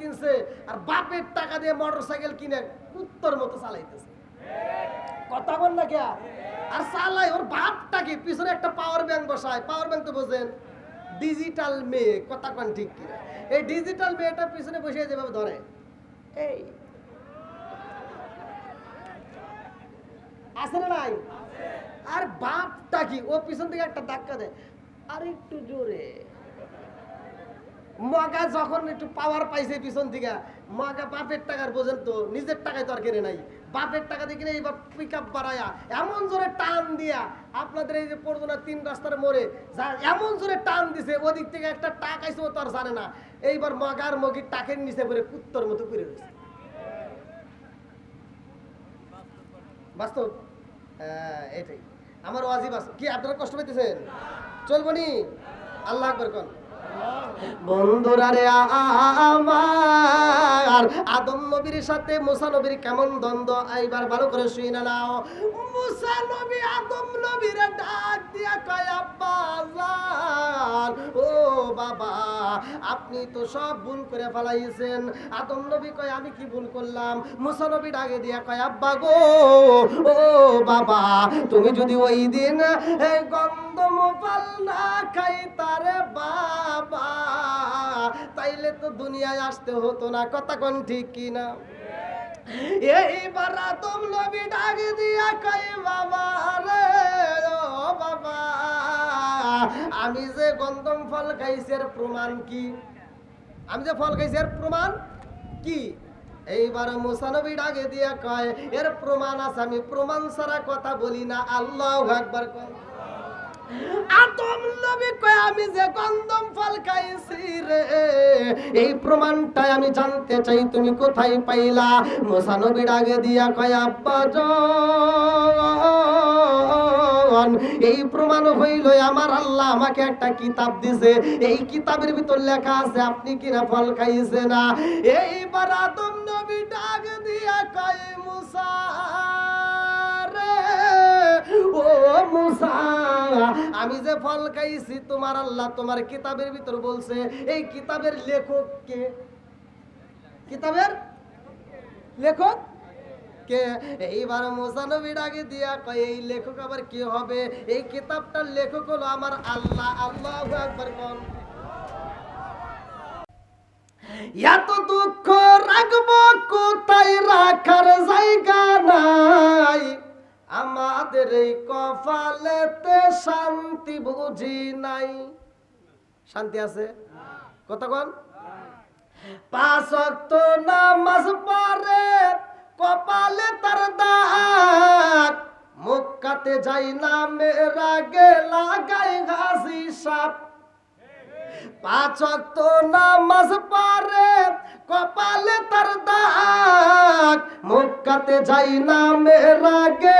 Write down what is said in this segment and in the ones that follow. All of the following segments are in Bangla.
কিনছে আর বাপের টাকা দিয়ে মোটর সাইকেল কিনে কুত্তর মতো চালাইতেছে। কথা বল আর চালাই, ওর বাপটা কি? পিছনে একটা পাওয়ার ব্যাংক বসায়। পাওয়ার ব্যাংক তো বোঝেন ডিজিটাল মেয়ে, কথা কন ঠিক এই ডিজিটাল মেয়েটা পিছনে বসে যেভাবে ধরে। এই। আছে না নাই? আর বাপটা কি? ও পিছন থেকে একটা ধাক্কা দেয়। আর একটু জোরে। মগা যখন একটু পাওয়ার পাইছে পিছন থেকে মগা বাপের টাকার বোঝেন তো নিজের টাকায় তো আর কেনে নাই। বাপের টাকা দিয়ে কিনে এইবার পিক আপ বাড়ায়া এমন জোরে টান দিয়া আপনাদের এই যে পড়তো না তিন রাস্তার মোড়ে যা এমন জোরে টান দিছে ওদিক থেকে একটা টাক আইছে ও তো আর জানে না। এইবার মগার মগির টাকের নিচে পরে কুত্তর মতো করে রয়েছে। বাস্তব? হ্যাঁ, এটাই। আমার ওয়াজিব আছে। কি আপনারা কষ্ট পাইতেছেন? চলবো নি? আল্লাহ আকবর কন। বন্ধুরা রে আমার, আদম নবীর সাথে মুসা নবীর কেমন দ্বন্দ্ব? এইবার ভালো করে শুই না নাও। মুসা নবী আদম নবীর ডাক দিয়া কয়, আব্বা ও বাবা, আপনি তো সব ভুল করে ফেলাইছেন। আদম নবী কয়, আমি কি ভুল করলাম? মুসা নবী ডাকে দিয়া কয়, আব্বা গো, ও বাবা, তুমি যদি ওই দিন গন্ধম পাল না খাই তারে তাইলে তো দুনিয়ায় আসতে হতো না, কথা কোন ঠিক কি না এইবার আদম নবী ডাকে দিয়া কই বাবা রে, ও বাবা, আমি যে গন্ধম ফল খাইছি এর প্রমাণ কি? আমি যে ফল খাইছি এর প্রমাণ কি? এইবার মুসানবী ডাকে দিয়া কয়, এর প্রমাণ আছে, আমি প্রমাণ ছাড়া কথা বলি না, আল্লাহ একবার কয়। এই আমি জানতে চাই, তুমি কোথায় পাইলা? দিয়া এই প্রমাণ হইল আমার আল্লাহ আমাকে একটা কিতাব দিছে। এই কিতাবের ভিতর লেখা আছে, আপনি কিনা ফল খাইছে না? এইবার আদম নবী আমি যে ফল খাইছি, তোমার আল্লাহ তোমার কিতাবের ভিতর বলছে, এই কিতাবের লেখক কে? কিতাবের লেখক কে? এইবার মোসানবী ডাকে দিয়া কয়, এই লেখক আবার কি হবে? এই কিতাবটার লেখক হলো আমার আল্লাহ আল্লাহ একবার কোন? এত দুঃখ রাখব কোথায় রাখার জায়গা নাই? আমাদের এই কপালেতে শান্তি বুঝি নাই। শান্তি আছে? পড়ে, কপালে তার দাগ। মুখ কাতে যাই না মেরা গে লাগাই ঘাসি সাপ। পাঁচ অক্ত নামাজ পড়ে, কপালে তার দাগ। মুখাতে যাই না মেরা গে লাগাই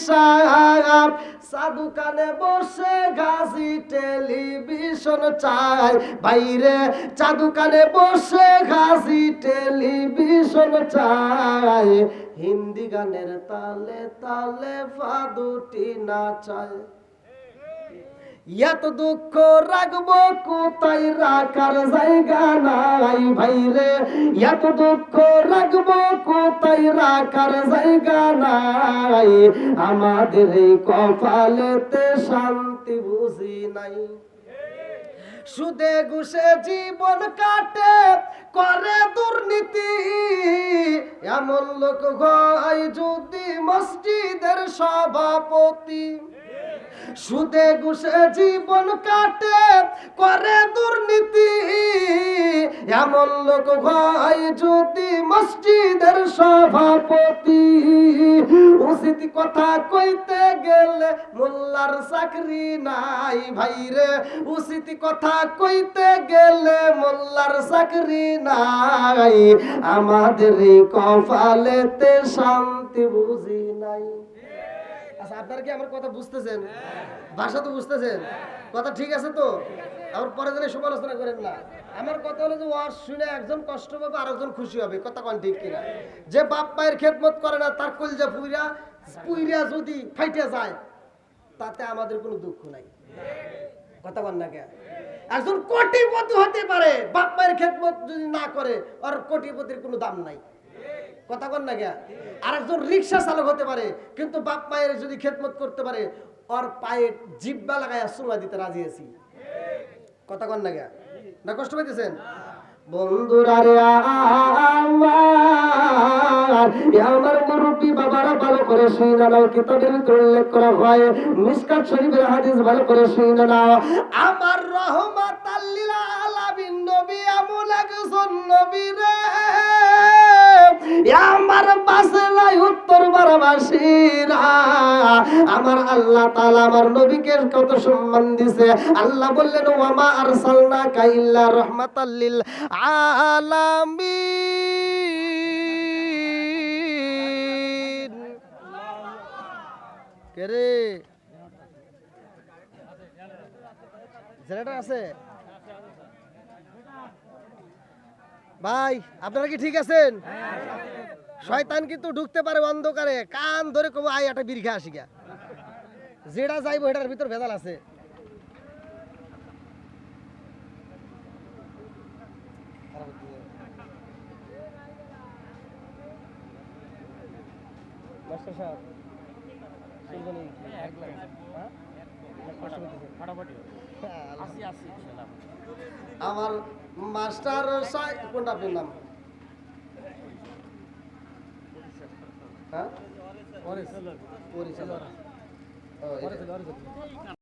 ঘাসি সাপ সাধু কানে বসে গাজি টেলিভিশন চাই। বাইরে চাদু কানে বসে গাজি টেলিভিশন চাই। হিন্দি গানের তালে তালে ফাদুটি নাচায়। এত দুঃখ রাখব কোথায়? রাখার জায়গা নাই ভাইরে এত দুঃখ রাখব কোথায়? রাখার জায়গা নাই। আমাদের এই কপালেতে শান্তি বুঝি নাই। সুদে ঘুষে জীবন কাটে, করে দুর্নীতি। এমন লোক হয় যদি মসজিদের সভাপতি। সুদে ঘুষে জীবন কাটে, করে দুর্নীতি। এমন লোক হয় যদি মসজিদের সভাপতি। উচিত কথা কইতে গেলে মোল্লার চাকরি নাই ভাইরে। উচিত কথা কইতে গেলে মোল্লার চাকরি নাই। আমাদের কপালেতে শান্তি বুঝি নাই। আচ্ছা আপনারা কি আমার কথা বুঝতেছেন? ভাষা তো বুঝতেছেন? কথা ঠিক আছে তো? আবার পরে দিনে সমালোচনা করেন না। আমার কথা হলো যে ওয়াজ শুনে একজন কষ্ট পাবে আর একজন খুশি হবে। কথা কোন ঠিক কিনা? যে বাপ মায়ের খেদমত করে না, তার কলজা পুইরা পুইরা যদি ফাইটে যায়, তাতে আমাদের কোনো দুঃখ নাই। কথা বল না কে একজন কোটিপতি হতে পারে, বাপ মায়ের খেদমত যদি না করে আর কোটিপতির কোনো দাম নাই। কথা কন না গিয়া আর একজন রিক্সা চালক হতে পারে, কিন্তু বাপ মায়ের যদি খেদমত করতে পারে, ওর পায়ে জিব্বা লাগায় সুমা দিতে রাজি আছি। কথা কন না গিয়া না কষ্ট পাইতেছেন? আমার মুরব্বী বাবারা ভালো রহমাত আল্লিল রে। আমার বাসলাই উত্তর বারাবাসীরা। আমার আল্লাহ তাআলা আমার নবীকে কত সম্মান দিছে। আল্লাহ বললেন, ওয়ামা আরসালনাকা ইল্লা রাহমাতাল লিল আলামিন। কে রে? জেনারেটর আছে? ভাই আপনারা কি ঠিক আছেন? শয়তান কিন্তু ঢুকতে পারে অন্ধকারে। কান ধরে কবো আই একটা বীর খেয়ে আসি গা। যেটা যাইবো এটার ভিতর ভেজাল আছে। মাস্টার সাহেব। আমার মাস্টার সাহেব কোনটা আপনার নাম হ্যাঁ পরিচালক ও, এটা।